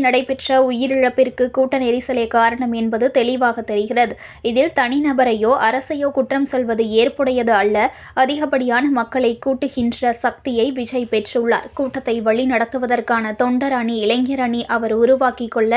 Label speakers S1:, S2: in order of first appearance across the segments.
S1: நடைபெற்ற உயிரிழப்பிற்கு கூட்ட நெரிசலே காரணம் என்பது தெளிவாக தெரிகிறது. இதில் தனிநபரையோ அரசையோ குற்றம் சொல்வது ஏற்புடையது அல்ல. அதிகப்படியான மக்களை கூட்டுகின்ற சக்தியை விஜய் பெற்றுள்ளார். கூட்டத்தை வழி நடத்துவதற்கான தொண்டர் அணி இளைஞர் அணி அவர் உருவாக்கி கொள்ள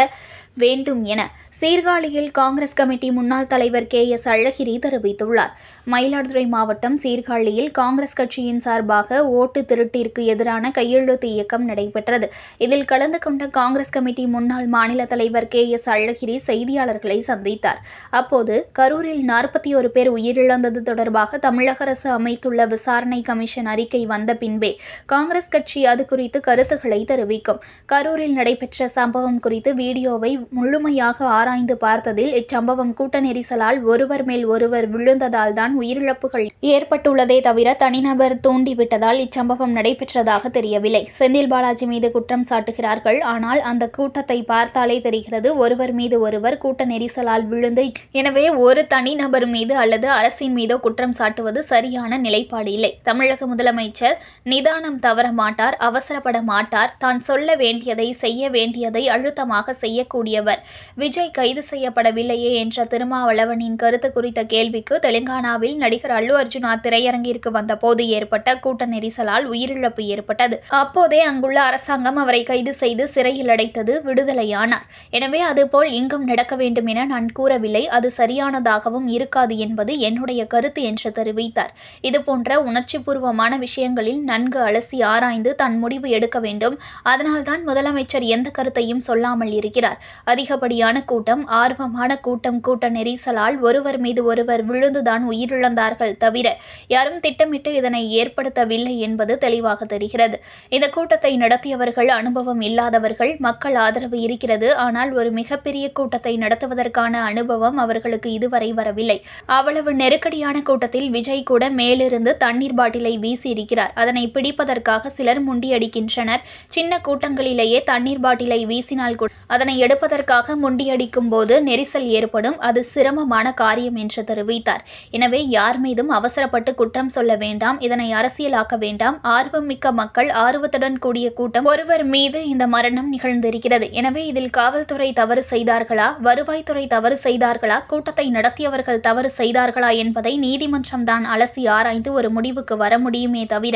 S1: வேண்டும் என சீர்காழியில் காங்கிரஸ் கமிட்டி முன்னாள் தலைவர் கே எஸ் அழகிரி தெரிவித்துள்ளார். மயிலாடுதுறை மாவட்டம் சீர்காழியில் காங்கிரஸ் கட்சியின் சார்பாக ஓட்டு திருட்டிற்கு எதிரான கையெழுத்து இயக்கம் நடைபெற்றது. இதில் கலந்து கொண்ட காங்கிரஸ் கமிட்டி முன்னாள் மாநில தலைவர் கே எஸ் அழகிரி செய்தியாளர்களை சந்தித்தார். அப்போது கரூரில் நாற்பத்தி ஒரு பேர் உயிரிழந்தது தொடர்பாக தமிழக அரசு அமைத்துள்ள விசாரணை கமிஷன் அறிக்கை வந்த பின்பே காங்கிரஸ் கட்சி அது குறித்து கருத்துக்களை தெரிவிக்கும். கரூரில் நடைபெற்ற சம்பவம் குறித்து வீடியோவை முழுமையாக ஆராய்ந்து பார்த்ததில் இச்சம்பவம் கூட்ட நெரிசலால் ஒருவர் மேல் ஒருவர் விழுந்ததால் தான் உயிரிழப்புகள் ஏற்பட்டுள்ளதே தவிர தனிநபர் தூண்டிவிட்டதால் இச்சம்பவம் நடைபெற்றதாக தெரியவில்லை. செந்தில் பாலாஜி மீது குற்றம் சாட்டுகிறார்கள். ஆனால் அந்த கூட்டத்தை பார்த்தாலே தெரிகிறது ஒருவர் மீது ஒருவர் கூட்ட நெரிசலால் விழுந்து எனவே ஒரு தனிநபர் மீது அல்லது அரசின் மீதோ குற்றம் சாட்டுவது சரியான நிலைப்பாடு இல்லை. தமிழக முதலமைச்சர் நிதானம் தவற மாட்டார் அவசரப்பட மாட்டார். தான் சொல்ல வேண்டியதை செய்ய வேண்டியதை அழுத்தமாக செய்யக்கூடிய கூறியவர். விஜய் கைது செய்யப்படவில்லையே என்ற திருமாவளவனின் கருத்து குறித்த கேள்விக்கு தெலுங்கானாவில் நடிகர் அல்லு அர்ஜுனா திரையரங்கிற்கு வந்தபோது ஏற்பட்ட கூட்ட நெரிசலால் உயிரிழப்பு ஏற்பட்டது. அப்போதே அங்குள்ள அரசாங்கம் அவரை கைது செய்து சிறையில் அடைத்தது விடுதலையானார். எனவே அதுபோல் இங்கும் நடக்க வேண்டும் என நான் கூறவில்லை. அது சரியானதாகவும் இருக்காது என்பது என்னுடைய கருத்து என்று தெரிவித்தார். இதுபோன்ற உணர்ச்சிபூர்வமான விஷயங்களில் நன்கு அலசி ஆராய்ந்து தன் முடிவு எடுக்க வேண்டும். அதனால்தான் முதலமைச்சர் எந்த கருத்தையும் சொல்லாமல் இருக்கிறார். அதிகப்படியான கூட்டம் ஆர்வமான கூட்டம் கூட்ட நெரிசலால் ஒருவர் மீது ஒருவர் விழுந்துதான் உயிரிழந்தார்கள் தவிர யாரும் திட்டமிட்டு இதனை ஏற்படுத்தவில்லை என்பது தெளிவாக தெரிகிறது. இந்த கூட்டத்தை நடத்தியவர்கள் அனுபவம் இல்லாதவர்கள் மக்கள் ஆதரவு இருக்கிறது. ஆனால் ஒரு மிகப்பெரிய கூட்டத்தை நடத்துவதற்கான அனுபவம் அவர்களுக்கு இதுவரை வரவில்லை. அவ்வளவு நெருக்கடியான கூட்டத்தில் விஜய் கூட மேலிருந்து தண்ணீர் பாட்டிலை வீசி இருக்கிறார். அதனை பிடிப்பதற்காக சிலர் முண்டியடிக்கின்றனர். சின்ன கூட்டங்களிலேயே தண்ணீர் பாட்டிலை வீசினால் கூட அதனை எடுப்பதற்காக முண்டியடிக்கும் போது நெரிசல் ஏற்படும். அது சிரமமான காரியம் என்று தெரிவித்தார். எனவே யார் மீதும் அவசரப்பட்டு குற்றம் சொல்ல வேண்டாம். இதனை அரசியலாக்க வேண்டாம். ஆர்வமிக்க மக்கள் ஆர்வத்துடன் கூடிய கூட்டம் ஒருவர் மீது இந்த மரணம் நிகழ்ந்திருக்கிறது. எனவே இதில் காவல்துறை தவறு செய்தார்களா? வருவாய்த்துறை தவறு செய்தார்களா? கூட்டத்தை நடத்தியவர்கள் தவறு செய்தார்களா என்பதை நீதிமன்றம் தான் அலசி ஆராய்ந்து ஒரு முடிவுக்கு வர முடியுமே தவிர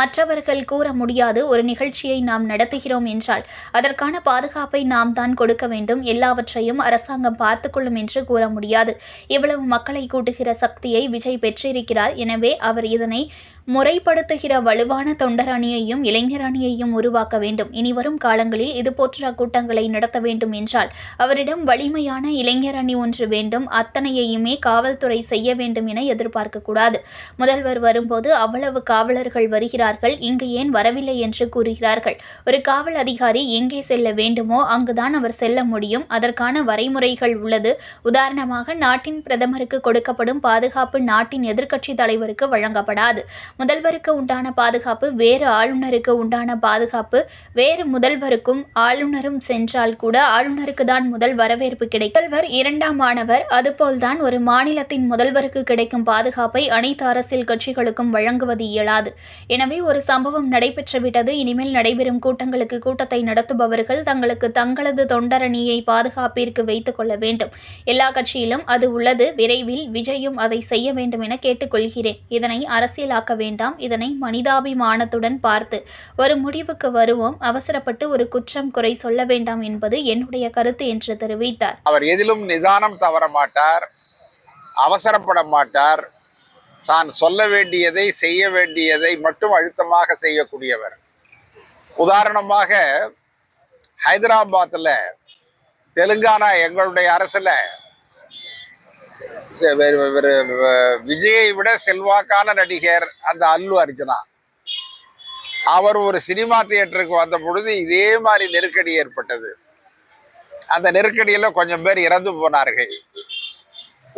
S1: மற்றவர்கள் கூற முடியாது. ஒரு நிகழ்ச்சியை நாம் நடத்துகிறோம் என்றால் அதற்கான பாதுகாப்பை நாம் தான் கொடுக்க வேண்டும். எல்லாவற்றையும் அரசாங்கம் பார்த்துக்கொள்ளும் என்று கூற முடியாது. இவ்வளவு மக்களை கூட்டுகிற சக்தியை விஜய் பெற்றிருக்கிறார். எனவே அவர் இதனை முறைப்படுத்துகிற வலுவான தொண்டர் அணியையும் இளைஞர் அணியையும் உருவாக்க வேண்டும். இனிவரும் காலங்களில் இதுபோன்ற கூட்டங்களை நடத்த வேண்டும் என்றால் அவரிடம் வலிமையான இளைஞர் அணி ஒன்று வேண்டும். அத்தனையையுமே காவல்துறை செய்ய வேண்டும் என எதிர்பார்க்கக்கூடாது முதல்வர் வரும்போது அவ்வளவு காவலர்கள் வருகிறார்கள். இங்கு ஏன் வரவில்லை என்று கூறுகிறார்கள். ஒரு காவல் அதிகாரி எங்கே செல்ல வேண்டுமோ அங்குதான் அவர் செல்ல முடியும். அதற்கான வரைமுறைகள் உள்ளது. உதாரணமாக நாட்டின் பிரதமருக்கு கொடுக்கப்படும் பாதுகாப்பு நாட்டின் எதிர்க்கட்சி தலைவருக்கு வழங்கப்படாது. முதல்வருக்கு உண்டான பாதுகாப்பு வேறு ஆளுநருக்கு உண்டான பாதுகாப்பு வேறு முதல்வருக்கும் ஆளுநரும் சென்றால் கூட ஆளுநருக்கு தான் முதல் வரவேற்பு கிடைக்கும். முதல்வர் இரண்டாம் ஆனவர் அதுபோல்தான் ஒரு மாநிலத்தின் முதல்வருக்கு கிடைக்கும் பாதுகாப்பை அனைத்து அரசியல் கட்சிகளுக்கும் வழங்குவது இயலாது. எனவே ஒரு சம்பவம் நடைபெற்றுவிட்டது இனிமேல் நடைபெறும் கூட்டங்களுக்கு கூட்டத்தை நடத்துபவர்கள் தங்களுக்கு தங்களது தொண்டரணி தொண்டரணியை பாதுகாப்பிற்கு வைத்துக் கொள்ள வேண்டும். எல்லா கட்சியிலும் அது உள்ளது. விரைவில் விஜயும் அதை செய்ய வேண்டும் என கேட்டுக்கொள்கிறேன். இதனை அரசியலாக்க வேண்டாம். இதனை மனிதாபிமானத்துடன் பார்த்து ஒரு முடிவுக்கு வருவோம். அவசரப்பட்டு ஒரு குற்றம் குறை சொல்ல வேண்டாம் என்பது என்னுடைய கருத்து என்று தெரிவித்தார்.
S2: அவர் எதிலும் நிதானம் தவற மாட்டார். அவசரப்பட மாட்டார். தான் சொல்ல வேண்டியதை செய்ய வேண்டியதை மட்டும் அழுத்தமாக செய்யக்கூடியவர். உதாரணமாக ஹைதராபாத்தில் தெலுங்கானா எங்களுடைய அரசுல. விஜயை விட செல்வாக்கான நடிகர் அந்த அல்லு அர்ஜுனா. அவர் ஒரு சினிமா தியேட்டருக்கு வந்த பொழுது இதே மாதிரி நெருக்கடி ஏற்பட்டது. அந்த நெருக்கடியில் கொஞ்சம் பேர் இறந்து போனார்கள்.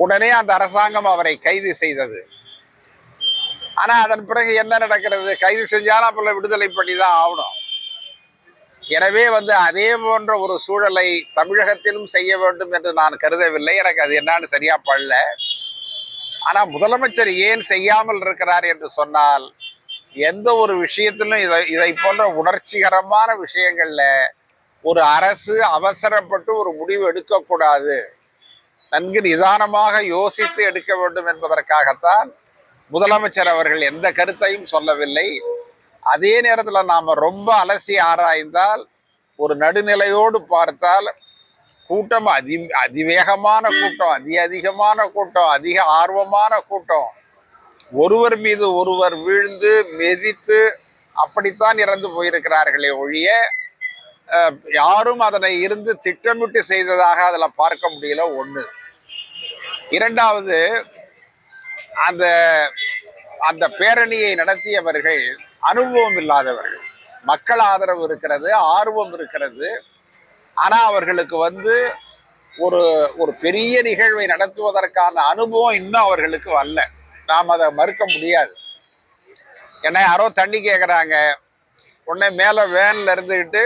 S2: உடனே அந்த அரசாங்கம் அவரை கைது செய்தது. ஆனா அதன் பிறகு என்ன நடக்கிறது? கைது செஞ்சாலும் அப்பல விடுதலை பண்ணி தான் ஆகணும். எனவே வந்து அதே போன்ற ஒரு சூழலை தமிழகத்திலும் செய்ய வேண்டும் என்று நான் கருதவில்லை. எனக்கு அது என்னன்னு சரியா படல. ஆனால் முதலமைச்சர் ஏன் செய்யாமல் இருக்கிறார் என்று சொன்னால் எந்த ஒரு விஷயத்திலும் இதை இதை போன்ற உணர்ச்சிகரமான விஷயங்களில் ஒரு அரசு அவசரப்பட்டு ஒரு முடிவு எடுக்கக்கூடாது. நன்கு நிதானமாக யோசித்து எடுக்க வேண்டும் என்பதற்காகத்தான் முதலமைச்சர் அவர்கள் எந்த கருத்தையும் சொல்லவில்லை. அதே நேரத்தில் நாம் ரொம்ப அலசி ஆராய்ந்தால் ஒரு நடுநிலையோடு பார்த்தால் கூட்டம் அதி அதிவேகமான கூட்டம் அதி அதிகமான கூட்டம் அதிக ஆர்வமான கூட்டம். ஒருவர் மீது ஒருவர் வீழ்ந்து மெதித்து அப்படித்தான் இறந்து போயிருக்கிறார்களே ஒழிய யாரும் அதனை இருந்து திட்டமிட்டு செய்ததாக அதில் பார்க்க முடியல ஒன்று இரண்டாவது அந்த அந்த பேரணியை நடத்தியவர்கள் அனுபவம் இல்லாதவர்கள். மக்கள் ஆதரவு இருக்கிறது ஆர்வம் இருக்கிறது. ஆனால் அவர்களுக்கு வந்து ஒரு ஒரு பெரிய நிகழ்வை நடத்துவதற்கான அனுபவம் இன்னும் அவர்களுக்கு வரல. நாம் அதை மறுக்க முடியாது. ஏன்னா யாரோ தண்ணி கேட்குறாங்க உடனே மேலே வேனில் இருந்துக்கிட்டு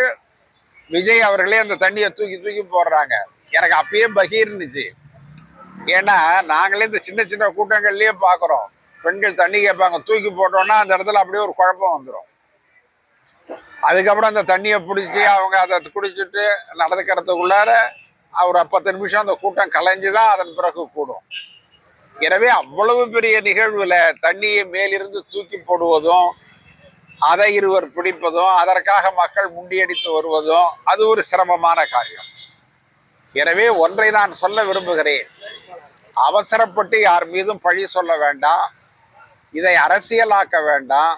S2: விஜய் அவர்களே அந்த தண்ணியை தூக்கி தூக்கி போடுறாங்க. எனக்கு அப்பயே பகீர்னுச்சு ஏன்னா நாங்களே இந்த சின்ன சின்ன கூட்டங்கள்லேயே பார்க்குறோம் பெண்கள் தண்ணி கேட்பாங்க. தூக்கி போட்டோன்னா அந்த இடத்துல அப்படியே ஒரு குழப்பம் வந்துடும் அதுக்கப்புறம் அந்த தண்ணியை பிடிச்சி அவங்க அதை குடிச்சிட்டு நடந்துக்கிறதுக்குள்ளார ஒரு பத்து நிமிஷம் அந்த கூட்டம் கலைஞ்சு தான் அதன் பிறகு கூடும். எனவே அவ்வளவு பெரிய நிகழ்வில் தண்ணியை மேலிருந்து தூக்கி போடுவதும் அதை இருவர் பிடிப்பதும் அதற்காக மக்கள் முண்டியடித்து வருவதும் அது ஒரு சிரமமான காரியம். எனவே ஒன்றை நான் சொல்ல விரும்புகிறேன். அவசரப்பட்டு யார் மீதும் பழி சொல்ல வேண்டாம். இதை அரசியலாக்க வேண்டாம்.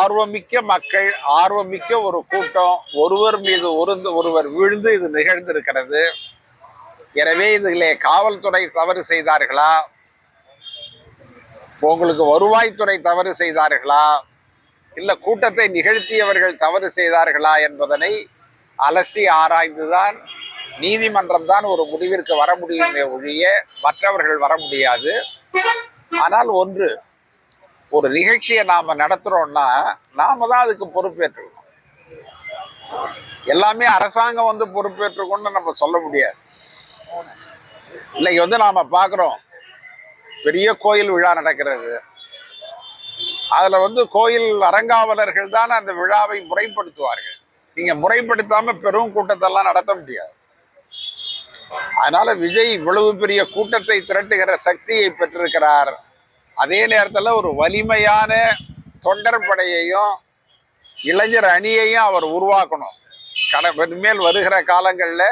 S2: ஆர்வமிக்க மக்கள் ஆர்வமிக்க ஒரு கூட்டம் ஒருவர் மீது ஒருந்து ஒருவர் விழுந்து இது நிகழ்ந்திருக்கிறது. எனவே இதிலே காவல்துறை தவறு செய்தார்களா? உங்களுக்கு வருவாய்த்துறை தவறு செய்தார்களா? இல்லை கூட்டத்தை நிகழ்த்தியவர்கள் தவறு செய்தார்களா என்பதனை அலசி ஆராய்ந்துதான் நீதிமன்றம் தான் ஒரு முடிவிற்கு வர முடியுமே ஒழிய மற்றவர்கள் வர முடியாது. ஆனால் ஒன்று ஒரு நிகழ்ச்சியை நாம நடத்துறோம்னா நாம் தான் அதுக்கு பொறுப்பேற்றுக்கணும். எல்லாமே அரசாங்கம் வந்து பொறுப்பேற்றுக்கணும்னு நம்ம சொல்ல முடியாது. இன்னைக்கு வந்து நாம பார்க்குறோம் பெரிய கோயில் விழா நடக்கிறது. அதுல வந்து கோயில் அரங்காவலர்கள் தான் அந்த விழாவை முறைப்படுத்துவார்கள். நீங்க முறைப்படுத்தாம பெரும் கூட்டத்தெல்லாம் நடத்த முடியாது. அதனால விஜய் இவ்வளவு பெரிய கூட்டத்தை திரட்டுகிற சக்தியை பெற்றிருக்கிறார். அதே நேரத்தில் ஒரு வலிமையான தொண்டர் படையையும் இளைஞர் அணியையும் அவர் உருவாக்கணும். கட மேல் வருகிற காலங்களில்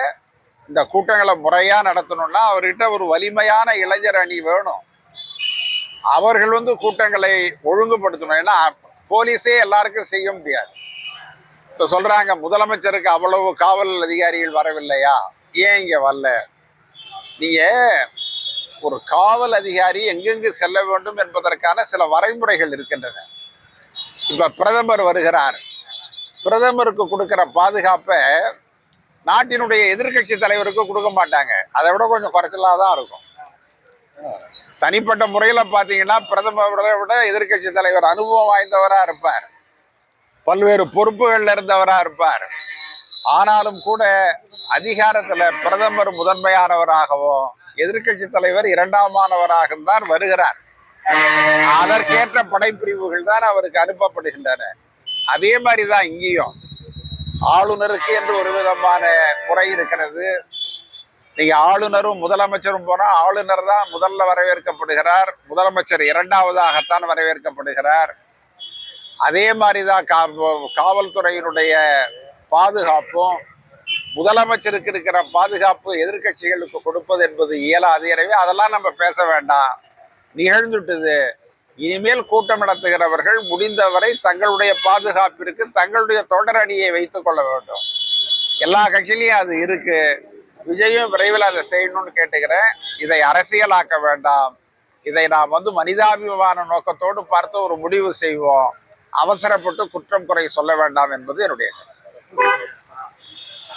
S2: இந்த கூட்டங்களை முறையாக நடத்தணும்னா அவர்கிட்ட ஒரு வலிமையான இளைஞர் அணி வேணும். அவர்கள் வந்து கூட்டங்களை ஒழுங்குபடுத்தணும். ஏன்னா போலீஸே எல்லாருக்கும் செய்ய முடியாது. இப்போ சொல்கிறாங்க முதலமைச்சருக்கு அவ்வளவு காவல் அதிகாரிகள் வரவில்லையா? ஏன் இங்கே வரல? நீங்கள் ஒரு காவல் அதிகாரி எங்கெங்கு செல்ல வேண்டும் என்பதற்கான சில வரைமுறைகள் இருக்கின்றன. இப்போ பிரதமர் வருகிறார். பிரதமருக்கு கொடுக்குற பாதுகாப்பை நாட்டினுடைய எதிர்க்கட்சி தலைவருக்கு கொடுக்க மாட்டாங்க. அதை விட கொஞ்சம் குறைச்சலாக தான் இருக்கும். தனிப்பட்ட முறையில் பார்த்தீங்கன்னா பிரதமரை விட எதிர்க்கட்சி தலைவர் அனுபவம் வாய்ந்தவராக இருப்பார். பல்வேறு பொறுப்புகளில் இருந்தவராக இருப்பார். ஆனாலும் கூட அதிகாரத்தில் பிரதமர் முதன்மையானவராகவும் எதிர்க்கட்சி தலைவர் இரண்டாமானவராகவும் தான் வருகிறார். அதற்கேற்ற படைப்பிரிவுகள் தான் அவருக்கு அனுப்பப்படுகின்றன. அதே மாதிரி தான் இங்கேயும். ஆளுநருக்கு என்று ஒரு விதமான முறை இருக்கிறது. நீங்க ஆளுநரும் முதலமைச்சரும் போனா ஆளுநர் தான் முதல்ல வரவேற்கப்படுகிறார். முதலமைச்சர் இரண்டாவதாகத்தான் வரவேற்கப்படுகிறார். அதே மாதிரிதான் கா- காவல்துறையினுடைய பாதுகாப்பும் முதலமைச்சருக்கு இருக்கிற பாதுகாப்பு எதிர்க்கட்சிகளுக்கு கொடுப்பது என்பது இயலாது. எனவே அதெல்லாம் நம்ம பேச வேண்டாம். நிகழ்ந்துட்டது இனிமேல் கூட்டம் நடத்துகிறவர்கள் முடிந்தவரை தங்களுடைய பாதுகாப்பிற்கு தங்களுடைய தொடர் அணியை வைத்துக் கொள்ள வேண்டும். எல்லா கட்சியிலையும் அது இருக்கு. விஜயும் விரைவில் அதை செய்யணும்னு கேட்டுக்கிறேன். இதை அரசியலாக்க வேண்டாம். இதை நாம் வந்து மனிதாபிமான நோக்கத்தோடு பார்த்து ஒரு முடிவு செய்வோம். அவசரப்பட்டு குற்றம் குறை சொல்ல வேண்டாம் என்பது என்னுடைய